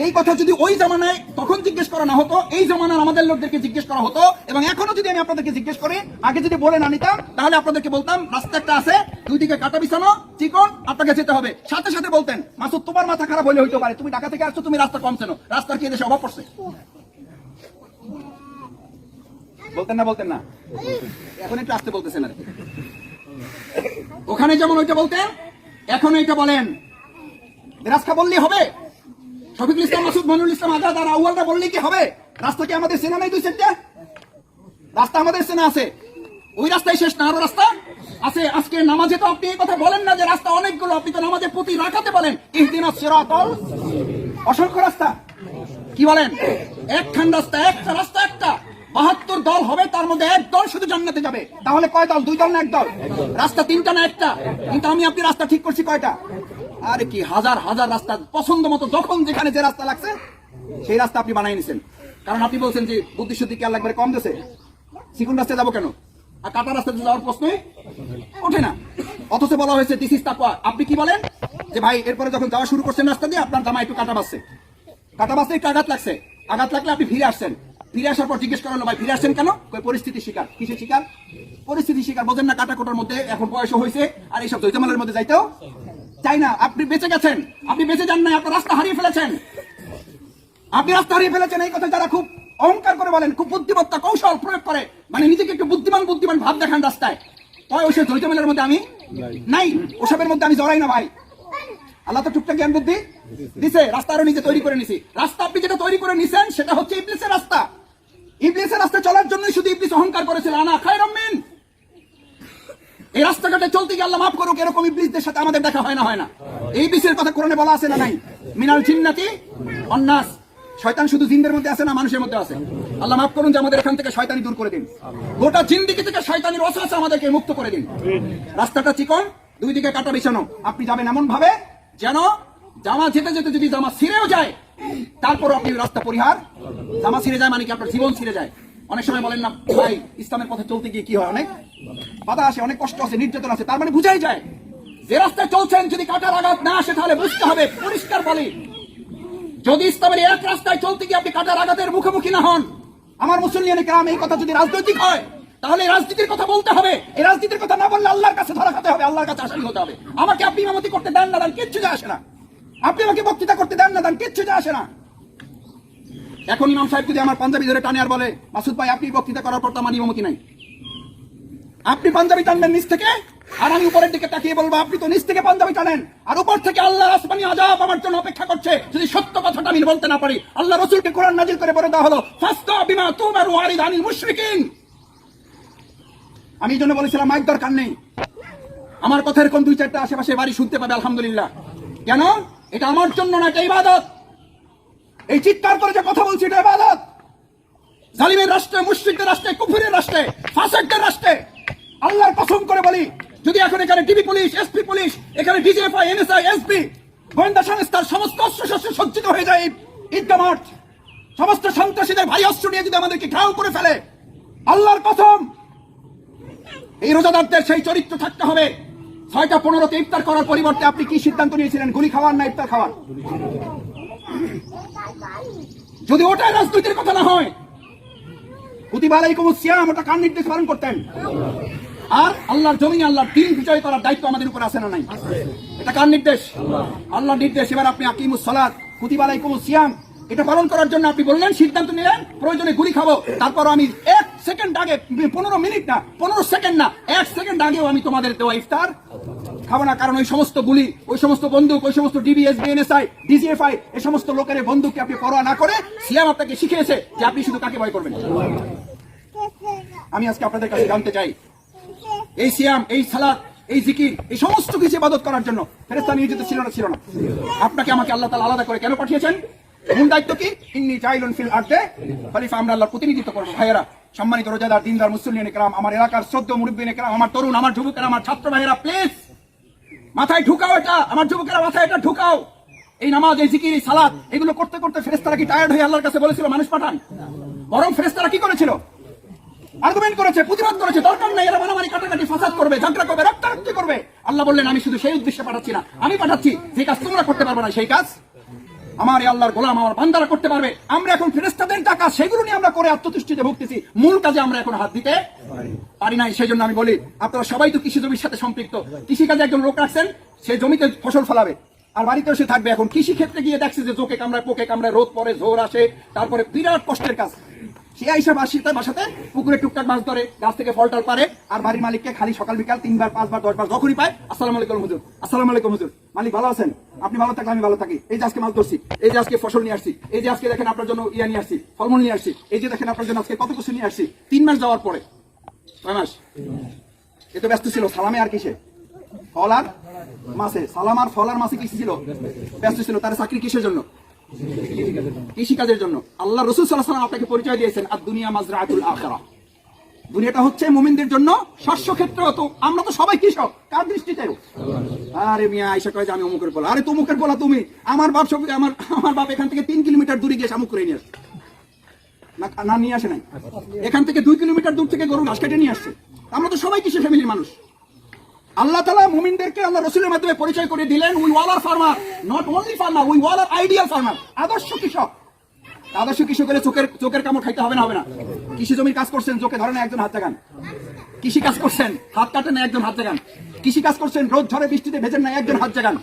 Speaker 2: এই কথা যদি ওই জামানায় তখন জিজ্ঞেস করা না হতো, এই জামানার আমাদের লোকদেরকে জিজ্ঞেস করা হতো এবং এখনও যদি আমি আপনাদেরকে জিজ্ঞেস করি, আগে যদি বলে না নিতাম, তাহলে আপনাদেরকে বলতাম, রাস্তা একটা আছে, দুই দিকে কাটা বিছানো, চিকন, আপনাকে যেতে হবে। সাথে সাথে বলতেন, মাসুদ, তোমার মাথা খারাপ হলে হইতে পারে, তুমি ঢাকা থেকে আসছো, তুমি রাস্তা কম চেনো। রাস্তার কি এদেশে অভাব পড়ছে? বলতেন না বলতেন না। এখন একটু আসতে বলতেছেন আর। ওখানে যেমন ওইটা বলতেন, এখন এইটা বলেন। রাস্তা বললেই হবে? শফিকুল ইসলাম, মাসুদ মনুল ইসলাম, আজাদ আর আউয়ালটা বললেই কি হবে? রাস্তা কি আমাদের চেনা নাই দুই সেটটা রাস্তা আমাদের সেনা আছে। ওই রাস্তায় শেষ না, আরও রাস্তা আছে। আজকে নামাজে তো আপনি এই কথা বলেন না যে রাস্তা অনেকগুলো, আপনি তো নামাজে প্রতি রাখাতে বলেন। ইহদিন সিরাতাল অসংখ্য রাস্তা। কি বলেন? একখান রাস্তা, একটা রাস্তা, একটা। বাহাত্তর দল হবে, তার মধ্যে এক দল শুধু জান্নাতে যাবে। তাহলে কয় দল? দুই দল না এক দল? রাস্তা তিনটা না একটা? কিন্তু আমি আপনি রাস্তা ঠিক করছি কয়টা? আরে কি হাজার হাজার রাস্তা পছন্দ মতো যখন যেখানে যে রাস্তা লাগছে, সেই রাস্তা আপনি বানাই নিছেন। কারণ আপনি বলছেন যে বুদ্ধি শুদ্ধি কি আল্লাহ একবারে কম দিয়েছে? চিকুন রাস্তায় যাব কেন? আর কাটা রাস্তাতে যাওয়ার প্রশ্নই ওঠে না। অথচ বলা হয়েছে দিস ইস আপনি কি বলেন? যে ভাই, এরপরে যখন যাওয়া শুরু করছেন রাস্তা দিয়ে, আপনার জামা একটু কাটা বাসছে কাটা বাসে একটু আঘাত লাগছে। আঘাত লাগলে আপনি ফিরে আসছেন। ফিরে আসার পর জিজ্ঞেস করানো ভাই, ফিরে আসছেন কেন? পরিস্থিতি শিকার। কিসের শিকার? পরিস্থিতি শিকার। বোঝেন না কাটা কোটার মধ্যে এখন বয়স হয়েছে, আর এইসব জৈতমালের মধ্যে যাইতেও চাই না, আপনি বেঁচে গেছেন। আপনি বেঁচে যান না আপনার রাস্তা হারিয়ে ফেলেছেন। আপনি রাস্তা হারিয়ে ফেলেছেন এই কথা যারা খুব অহংকার করে বলেন, খুব বুদ্ধিমত্তা, কৌশল প্রয়োগ করে মানে নিজেকে একটু বুদ্ধিমান বুদ্ধিমান ভাব দেখান রাস্তায়। কয় ওই সে দ্বৈতমেলের মধ্যে আমি নাই। ওসবের মধ্যে আমি জড়াই না ভাই। আল্লাহ তো টুকটাক জ্ঞান বুদ্ধি দিছে, রাস্তা আরও নিজে তৈরি করে নিছি। রাস্তা আপনি যেটা তৈরি করে নিছেন, সেটা হচ্ছে ইবলিসের রাস্তা। ইবলিসের রাস্তা চলার জন্যই শুধু ইবলিস অহংকার করেছিল। আনা খায় রমিন এই রাস্তাঘাটে চলতে গিয়ে আল্লাহ মাফ করুক এরকম ইবলিসদের সাথে আমাদের দেখা হয় না হয় না। এই বিষয়ের কথা কোরআনে বলা আছে না নাই? মিনাল জিন্নাতি অন্নাস। শয়তান শুধু জিনদের মধ্যে আছে না, মানুষের মধ্যে আছে? আল্লাহ মাফ করুন যে আমাদের এখান থেকে শয়তানি দূর করে দিন। গোটা জিন্দিগি থেকে শয়তানির ওসওয়াসা আমাদেরকে মুক্ত করে দিন। রাস্তাটা চিকন, দুই দিকে কাটা বিছানো। আপনি যাবেন এমন ভাবে যেন জামা যেতে যেতে যদি জামা ছিঁড়েও যায় তারপর আপনি রাস্তা পরিহার। জামা ছিঁড়ে যায় মানে কি আপনার জীবন ছিঁড়ে যায়? অনেক সময় বলেন না, ভাই, ইসলামের পথে চলতে গিয়ে কি হয়? অনেক বাধা আসে, অনেক কষ্ট আছে নির্যাতন আছে তার মানে বুঝাই যায়। যে রাস্তায় চলছেন, যদি কাটার আঘাত না আসে, তাহলে বুঝতে হবে, পরিষ্কার বলি, যদি ইসলামের এক রাস্তায় চলতে গিয়ে আপনি কাটার আঘাতের মুখোমুখি না হন, আমার মুসলিম গ্রাম এই কথা যদি রাজনৈতিক হয়, তাহলে রাজনীতির কথা বলতে হবে। এই রাজনীতির কথা না বললে আল্লাহর কাছে ধরা খাতে হবে, আল্লাহর কাছে আসামি হতে হবে। আমাকে আপনি ইমামতি করতে দেন না, দেন কিচ্ছু যায় আসে না। আপনি আমাকে বক্তৃতা করতে দেন না, দেন কিচ্ছু যায় আসে না। এখন ইমাম সাহেব যদি আমার পাঞ্জাবি ধরে টানে আর বলে, মাসুদ ভাই, আপনি বক্তৃতা করার পর তো আমার ইমামতি নাই? আপনি পাঞ্জাবি টানবেন নিচ থেকে, আর আমি উপরের দিকে তাকিয়ে বলব, আপনি তো নিচ থেকে পাঞ্জাবি টানেন, আর উপর থেকে আল্লাহ আসমানি আজাব আমার জন্য অপেক্ষা করছে। যদি সত্য কথাটা আমি বলতে না পারি, আল্লাহ রসুলকে কোরআন নাজিল করে বলে দেওয়া হলো, ফাস্তা বিমা তুমার ওয়ারিদ আনিল মুশরিকিন। আমি জন্য বলেছিলাম মাইক দরকার নেই। আমার কথা এরকম দুই চারটা আশেপাশে বাড়ি শুনতে পাবে, আলহামদুলিল্লাহ। কেন? এটা আমার জন্য না, এটা ইবাদত। এই চিৎকার করে যে কথা বলছি, এটা ইবাদত। জালিমের রাষ্ট্রে, মুশ্রিকদের রাষ্ট্রে, কুফুরের রাষ্ট্রে ফাসেকদের রাষ্ট্রে। আল্লাহর কসম করে বলি, যদি এখন এখানে টিভি পুলিশ, এসপি পুলিশ, এখানে ডিজিএফআই, এনএসআই, এসপি, গোয়েন্দা সংস্থার সমস্ত অস্ত্র শস্ত্র সজ্জিত হয়ে যায় ঈদগা মাঠ। সমস্ত সন্ত্রাসীদের ভাই অস্ত্র নিয়ে যদি আমাদেরকে ঘাও করে ফেলে, আল্লাহর কসম, এই রোজাদারদের সেই চরিত্র থাকতে হবে। ছয়টা পনেরোতে ইফতার করার পরিবর্তে আপনি কি সিদ্ধান্ত নিয়েছিলেন? গুলি খাওয়ার না ইফতার খাওয়ার? যদি ওটাই রাজনীতির কথা না হয় সিয়াম ওটা কার নির্দেশ পালন করতেন? আর আল্লাহর জমি আল্লাহর দিন বিজয় করার দায়িত্ব আমাদের উপর আছে না নাই? এটা কার নির্দেশ? আল্লাহর নির্দেশ, এবার আপনি আকিমুস সালাত কুতিবালাই কোনো সিয়াম, এটা পালন করার জন্য আপনি বললেন, সিদ্ধান্ত নিলেন, প্রয়োজনে গুলি খাব, তারপর আমি এক সেকেন্ড আগে, পনেরো মিনিট না, পনেরো সেকেন্ড না, এক সেকেন্ড আগেও আমি তোমাদের দেওয়া ইফতার খাব না, কারণ ওই সমস্ত গুলি, ওই সমস্ত বন্দুক, ওই সমস্ত ডিবিএস বিএনএসআই ডিজিএফআই এই সমস্ত লোকের বন্দুককে আপনি পরোয়া না করে সিয়াম আপনাকে শিখিয়েছে যে আপনি শুধু কাকে ভয় করবেন। আমি আজকে আপনাদের কাছে জানতে চাই, এই সিয়াম, এই সালাত, এই জিকির, এই সমস্ত কিছু ইবাদত করার জন্য ফেরেস্তা নিয়োজিত ছিল না ছিল না। আপনাকে আমাকে আল্লাহ তালা আলাদা করে কেন পাঠিয়েছেন? মূল দায়িত্ব কি? ইন্নি জাইলুন ফিল আরদে, খলিফা আমরা আল্লাহর প্রতিনিধিত্ব করব ভাইয়েরা, সম্মানিত রোজাদার, দিনদার মুসলিম আমার এলাকার সদ্য মুরব্বিন আমার তরুণ, আমার যুবকেরা, আমার ছাত্র ভাইয়েরা প্লিজ মাথায় ঢুকাও এটা, আমার যুবকেরা মাথায় এটা ঢুকাও। এই নামাজ, এই জিকির, এই সালাদ এগুলো করতে করতে ফেরেস্তারা কি টায়ার্ড হয়ে আল্লাহর কাছে বলেছিল, মানুষ পাঠান? বরং ফেরেস্তারা কি করেছিল? আর্গুমেন্ট করেছে প্রতিবাদ করেছে, দরকার নাই, এরা মারামারি, কাটাকাটি, ফাসাদ করবে ঝগড়া করবে, রক্তারক্তি করবে। আল্লাহ বললেন, আমি শুধু সেই উদ্দেশ্যে পাঠাচ্ছি না, আমি পাঠাচ্ছি যে কাজ তোমরা করতে পারব না, সেই কাজ আমার আল্লাহর গোলাম আমার বান্দারা করতে পারবে। আমরা এখন ফেরেস্তাদের টাকা, সেগুলো নিয়ে আমরা করে আত্মতুষ্টিতে ভুগতেছি। মূল কাজে আমরা এখন হাত দিতে পারি নাই। সেই জন্য আমি বলি, আপনারা সবাই তো কৃষি জমির সাথে সম্পৃক্ত। কৃষি কাজে একজন লোক রাখছেন, সে জমিতে ফসল ফলাবে। আর বাড়িতেও সে থাকবে এখন কৃষি ক্ষেত্রে গিয়ে দেখছে যে জোকে কামড়ায়, পোকে কামড়ায়, রোদ পরে জোর আসে, তারপরে বিরাট কষ্টের কাজ। সে আইসা বাসিতে বাসাতে পুকুরে টুকটাক মাছ ধরে, গাছ থেকে ফল টল পারে, আর বাড়ির মালিককে খালি সকাল বিকাল তিনবার, পাঁচবার, দশবার যখনই পায়, আসসালামু আলাইকুম হুজুর, আসসালামু আলাইকুম হুজুর, মালিক ভালো আছেন? আপনি ভালো থাকলে আমি ভালো থাকি। এই যে আজকে মাছ ধরছি, এই যে আজকে ফসল নিয়ে আসছি, এই যে আজকে দেখেন আপনার জন্য ইয়া নিয়ে আসছি, ফলমূল নিয়ে আসছি, এই যে দেখেন আপনার জন্য আজকে কত কিছু নিয়ে আসছি তিন মাস যাওয়ার পরে, ছয় মাস, এ তো ব্যস্ত ছিল, সালামে আর কিসে? ফল আর মাসে সালাম আর ফল আর মাসে কিসে ছিল? ব্যস্ত ছিল, তার চাকরি কিসের জন্য? কৃষিকাজের জন্য। আল্লাহ রসুল সাল্লাহ আপনাকে পরিচয় দিয়েছেন আর দুনিয়া মাজরাতুল আখরা দুনিয়াটা হচ্ছে মুমিনদের জন্য শস্য ক্ষেত্র। তো আমরা তো সবাই কৃষক, কার দৃষ্টিতে? আরে মিয়া আইসা কয় যে আমি অমুকের বলা আরে তুমুকের বলা তুমি। আমার বাপ সব আমার আমার বাপ এখান থেকে তিন কিলোমিটার দূরে গিয়ে শামুক করে নিয়ে আসছে। না, নিয়ে আসে নাই। এখান থেকে দুই কিলোমিটার দূর থেকে গরু ঘাস কেটে নিয়ে আসছে। আমরা তো সবাই কৃষি ফ্যামিলির মানুষ। আল্লাহ তালা মুমিনদেরকে আল্লাহ রসুলের মাধ্যমে পরিচয় করে দিলেন, we all are farmer not only farmer, we all are ideal farmer, আদর্শ কৃষক। আদর্শ কৃষক হলে চোখের চোখের কামড় খাইতে হবে না হবে না। কৃষি জমির কাজ করছেন, চোখে ধরে না, একজন হাত জাগান কৃষি কাজ করছেন, হাত কাটেন না, একজন হাত জাগান কৃষি কাজ করছেন রোদ ঝড়ে বৃষ্টিতে ভেজেন না, একজন হাত জাগান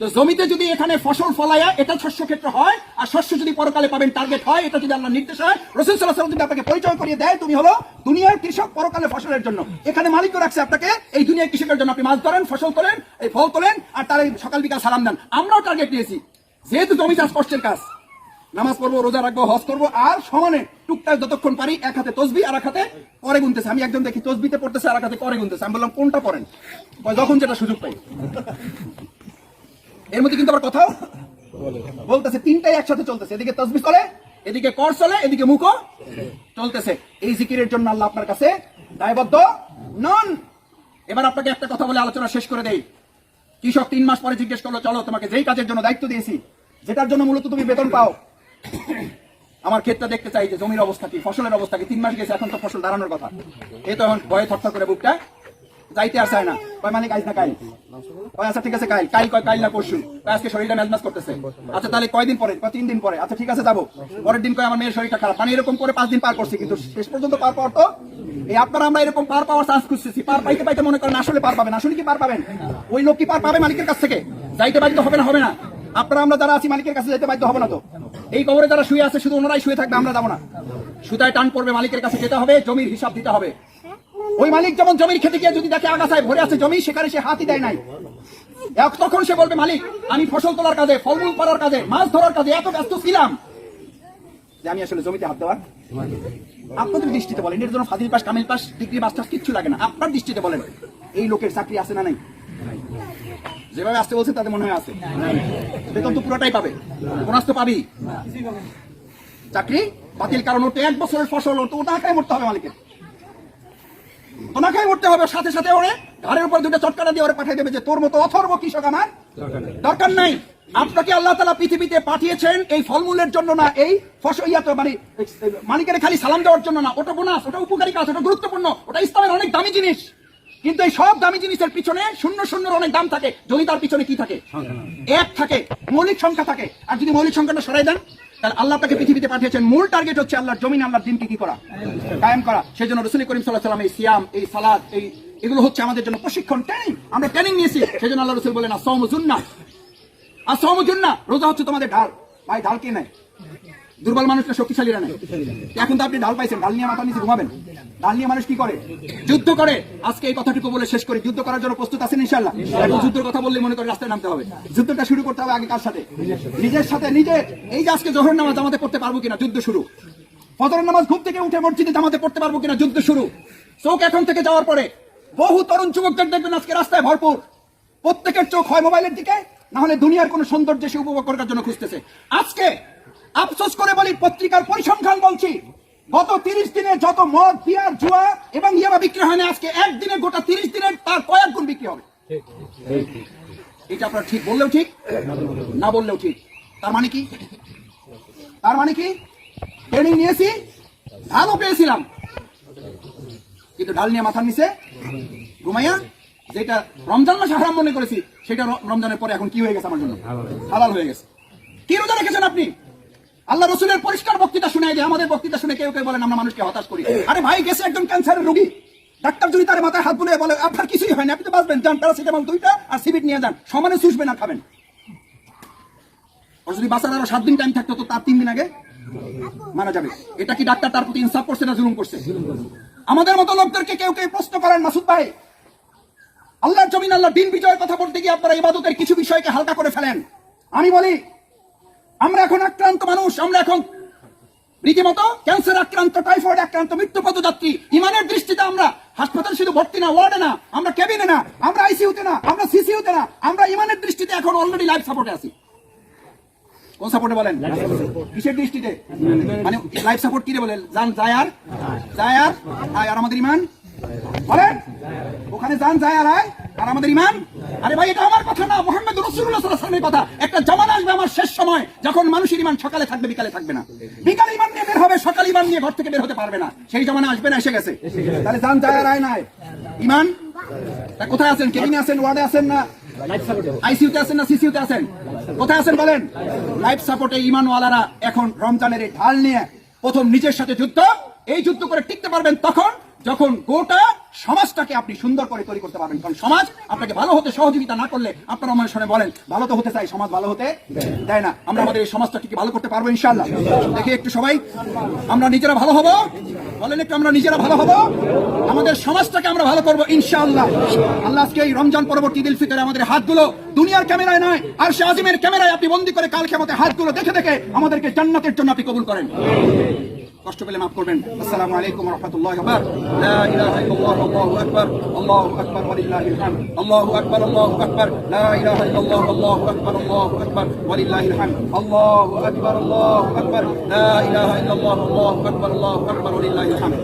Speaker 2: তো জমিতে যদি এখানে ফসল ফলায়া, এটা শস্য ক্ষেত্র হয়, আর শস্য যদি পরকালে পাবেন টার্গেট হয়, এটা যদি আল্লাহ নির্দেশ হয়, রসুল সাল্লাহ সাল্লাম যদি আপনাকে পরিচয় করিয়ে দেয়, তুমি হলো দুনিয়ার কৃষক পরকালে ফসলের জন্য। এখানে মালিক রাখছে আপনাকে, এই দুনিয়ার কৃষকের জন্য আপনি মাছ ধরেন, ফসল তোলেন, এই ফল তোলেন, আর তার সকাল বিকাল সালাম দেন। আমরাও টার্গেট নিয়েছি। যেহেতু জমি চাষ কষ্টের কাজ, নামাজ পড়ব, রোজা রাখব, হজ করব, আর সমানে টুকটাক যতক্ষণ পারি, এক হাতে তসবি, আর এক হাতে পরে গুনতেছে। আমি একজন দেখি তসবিতে পড়তেছে, আর এক হাতে করে গুনতেছে। আমি বললাম, কোনটা পড়েন? যখন যেটা সুযোগ পাই। এর মধ্যে কিন্তু আবার কথাও বলতেছে, তিনটাই একসাথে চলতেছে। এদিকে তসবি চলে, এদিকে কর চলে, এদিকে মুখও চলতেছে। এই জিকিরের জন্য আল্লাহ আপনার কাছে দায়বদ্ধ, নন। এবার আপনাকে একটা কথা বলে আলোচনা শেষ করে দেই। কৃষক তিন মাস পরে জিজ্ঞেস করল, চলো, তোমাকে যেই কাজের জন্য দায়িত্ব দিয়েছি, যেটার জন্য মূলত তুমি বেতন পাও? আমার ক্ষেতটা দেখতে চাই যে জমির অবস্থা কি, ফসলের অবস্থা কি? তিন মাস গেছে, এখন তো ফসল দাঁড়ানোর কথা। এই তো এখন ভয়ে থরথর করে বুকটা যাইতে আর চায় না। কয় মানে কাইল না কাইল? কয় আচ্ছা ঠিক আছে কাইল। কাইল কয়, কাইল না পরশু। আজকে শরীরটা ম্যাজমাজ করতেছে। আচ্ছা তাহলে কয়দিন পরে? কয় তিন দিন পরে? আচ্ছা ঠিক আছে, যাব। পরের দিন কয় আমার মেয়ের শরীরটা খারাপ। মানে এরকম করে পাঁচ দিন পার করছি, কিন্তু শেষ পর্যন্ত পার পাওয়ার তো এই আপনারা আমরা এরকম পার পাওয়ার চান্স খুঁজতেছি। পার পাইতে পাইতে মনে করেন আসলে পার পাবেন আসলে কি পার পাবেন? ওই লোক কি পার পাবে মালিকের কাছ থেকে? যাইতে বাধ্য হবে না হবে না। আপনারা আমরা যারা আছি মালিকের কাছে যেতে বাধ্য হবে না তো। এই কবরে যারা শুয়ে আছে, শুধু ওনারাই শুয়ে থাকবে, আমরা যাব না। সুতায় টান পড়বে মালিকের কাছে যেতে হবে, জমির হিসাব দিতে হবে। ওই মালিক যেমন জমির খেতে গিয়ে যদি দেখে আগাছায় ভরে আছে জমি, সেখানে সে হাতই দেয় নাই। এক তখন সে বলবে, মালিক, আমি ফসল তোলার কাজে, ফলমূল পাড়ার কাজে, মাছ ধরার কাজে এত ব্যস্ত ছিলাম। যে আমি আসলে জমিতে হাত দেওয়ার আপনাদের দৃষ্টিতে বলেন, এর জন্য ফাজিল পাস, কামিল পাস, ডিগ্রি মাস্টার্স কিচ্ছু লাগে না। আপনার দৃষ্টিতে বলেন, এই লোকের চাকরি আছে না নাই? যেভাবে আসতে বলছে তাদের মনে হয় আছে। বেতন তো পুরোটাই পাবে। বোনাস তো পাবি চাকরি বাতিল কারণ তো এক বছরের ফসল তো ওটা খাই মরতে হবে মালিকের। খাই মরতে হবে সাথে সাথে ওরে ঘরের উপর দুটো চটকাটা দিয়ে ওরে পাঠিয়ে দেবে যে তোর মতো অথর্ব কৃষক আমার দরকার নাই। আপনাকে আল্লাহ তালা পৃথিবীতে পাঠিয়েছেন এই ফলমূলের জন্য না এই ফসল মানে মালিকের খালি সালাম দেওয়ার জন্য না। ওটা বোনাস ওটা উপকারী কাজ ওটা গুরুত্বপূর্ণ ওটা ইসলামের অনেক দামি জিনিস। কিন্তু এই সব দামি জিনিসের পিছনে শূন্য শূন্যর অনেক দাম থাকে। যদি তার পিছনে কি থাকে? এক থাকে মৌলিক সংখ্যা থাকে। আর যদি মৌলিক সংখ্যাটা সরাই দেন তাহলে আল্লাহ তাকে পৃথিবীতে পাঠিয়েছেন। মূল টার্গেট হচ্ছে আল্লাহর জমিন, আল্লাহর দিনকে কি করা? কায়েম করা। সেই জন্য রসুল করিম সাল্লাহ সাল্লাম এই সিয়াম, এই সালাদ, এই এগুলো হচ্ছে আমাদের জন্য প্রশিক্ষণ ট্রেনিং আমরা ট্রেনিং নিয়েছি। সেই জন্য আল্লাহ রসুল বলেন আসম জুন্না আসম জুন্না রোজা হচ্ছে তোমাদের ঢাল। ভাই, ঢাল কে নেয়? দুর্বল মানুষটা শক্তিশালীরা নেয় এখন তো আপনি ঢাল পাইছেন, ঢাল নিয়ে মাথা নিচে ঘুমাবেন। ঢাল নিয়ে মানুষ কি করে? যুদ্ধ করে। আজকে এই কথাটুকু বলে শেষ করি। যুদ্ধ করার জন্য প্রস্তুত আছেন ইনশাল্লাহ এখন যুদ্ধের কথা বললে মনে করে রাস্তায় নামতে হবে। যুদ্ধটা শুরু করতে হবে আগে কার সাথে? নিজের সাথে, নিজে। এই যে আজকে জোহর নামাজ জামাতে পড়তে পারব কিনা? যুদ্ধ শুরু। ফজরের নামাজ ঘুম থেকে উঠে মসজিদে জামাতে পড়তে পারব কিনা? যুদ্ধ শুরু। চোখ এখন থেকে যাওয়ার পরে বহু তরুণ যুবকদের দেখবেন আজকে রাস্তায় ভরপুর। প্রত্যেকের চোখ হয় মোবাইলের দিকে, না হলে দুনিয়ার কোন সৌন্দর্য সে উপভোগ করার জন্য খুঁজতেছে। আজকে আফসোস করে বলি, পত্রিকার পরিসংখ্যান বলছি, গত তিরিশ দিনে যত মদ, বিয়ার, জুয়া এবং ইয়াবা বিক্রি হয় না, আজকে একদিনে গোটা তিরিশ দিনের তার কয়েক গুণ বিক্রি হবে। এটা আপনার ঠিক বললেও ঠিক, না বললেও ঠিক। তার মানে কি? তার মানে কি? ট্রেনিং নিয়েছি, ঢালও পেয়েছিলাম। কিন্তু ঢাল নিয়ে মাথার নিচে ঘুমাইয়া যেটা রমজান মাসে হারাম মনে করেছি, সেটা রমজানের পরে এখন কি হয়ে গেছে আমার জন্য? হালাল হয়ে গেছে। কি রোজা রেখেছেন আপনি? আল্লাহ রসুলের পরিষ্কার বক্তৃতা শুনে যে আমাদের বক্তৃতা শুনে কেউ কেউ বলেন আমরা মানুষকে হতাশ করি। আরে ভাই, গেছে একজন ক্যান্সারের রোগী। ডাক্তার যদি তার মাথায় হাত বুলিয়ে বলে, আপনার কিছুই হয় না, আপনি তো বাঁচবেন, যান, প্যারাসিটামল দুইটা আর সিবিট নিয়ে যান, সমানে শুষবেন আর খাবেন। যদি বাঁচার আরও সাত দিন টাইম থাকতো, তো তার তিন দিন আগে মারা যাবে। এটা কি ডাক্তার তার প্রতি ইনসাফ করছে না জুলুম করছে? আমাদের মতো লোকদেরকে কেউ কেউ প্রশ্ন করেন, মাসুদ ভাই, আল্লাহর জমিন আল্লাহ দিন বিজয়ের কথা বলতে গিয়ে আপনারা ইবাদতের কিছু বিষয়কে হালকা করে ফেলেন। আমি বলি আমরা এখন আক্রান্ত মানুষ আমরা এখন রীতিমতো ক্যান্সার আক্রান্ত টাইফয়েড আক্রান্ত মৃত্যু পথযাত্রী। ইমানের দৃষ্টিতে আমরা হাসপাতাল শুধু ভর্তি না ওয়ার্ডে না আমরা কেবিনে না আমরা আইসিইউতে না আমরা সিসিইউতে না আমরা ইমানের দৃষ্টিতে এখন অলরেডি লাইফ সাপোর্টে আছি। কোন সাপোর্টে বলেন? কিসের দৃষ্টিতে? মানে লাইফ সাপোর্ট কি রে বলেন? জান যায় আর আমাদের ইমান? বলেন? ওখানে যান যায় আর আয়। আর আমাদের ইমান আরে ভাই, এটা আমার কথা না, মোহাম্মদ কথা। একটা আসবে আমার শেষ সময়, যখন মানুষের ইমান সকালে থাকবে, বিকালে থাকবে না। বিকালে ইমান নিয়ে বের হবে ইমান নিয়ে ঘর থেকে বের হতে পারবে না। সেই আসবে না, এসে গেছে। তাহলে যান যায় নাই। ইমান? কোথায় আছেন? কেবিনে আছেন? ওয়ার্ডে আছেন না? আইসিইউতে আছেন না? সিসিইউতে আছেন? কোথায় আছেন বলেন? লাইফ সাপোর্টে ইমানওয়ালারা এখন রমজানের ঢাল নিয়ে প্রথম নিজের সাথে যুদ্ধ, এই যুদ্ধ করে টিকতে পারবেন তখন, যখন গোটা সমাজটাকে আপনি সুন্দর করে তৈরি করতে পারবেন। কারণ সমাজ আপনাকে ভালো হতে সহযোগিতা না করলে আপনারা আমার শুনে বলেন, ভালো তো হতে চাই, সমাজ ভালো হতে দেয় না। আমরা আমাদের এই সমাজটাকে ভালো করতে পারব ইনশাল্লাহ দেখি একটু সবাই, আমরা নিজেরা ভালো হব? বলেন একটু, আমরা নিজেরা ভালো হব? আমাদের সমাজটাকে আমরা ভালো করব ইনশাআল্লাহ। আল্লাহ আজকে এই রমজান পরবর্তী দিল ফিতরে আমাদের হাতগুলো দুনিয়ার ক্যামেরায় নয় আর সে আজিমের ক্যামেরায় আপনি বন্দি করে কাল খেমতে হাতগুলো দেখে দেখে আমাদেরকে জান্নাতের জন্য আপনি কবুল করেন। কষ্ট পেলে মাফ করবেন আসসালামু আলাইকুম রহমতুল্লাহ লা ইলাহা ইল্লাল্লাহ আল্লাহু আকবার আল্লাহু আকবার ওয়ালিল্লাহিল হামদ আল্লাহু আকবার আল্লাহু আকবার লা ইলাহা ইল্লাল্লাহ আল্লাহু আকবার আল্লাহু আকবার ওয়ালিল্লাহিল হামদ আল্লাহু আকবার আল্লাহু আকবার লা ইলাহা ইল্লাল্লাহ আল্লাহু আকবার আল্লাহু আকবার ওয়ালিল্লাহিল হামদ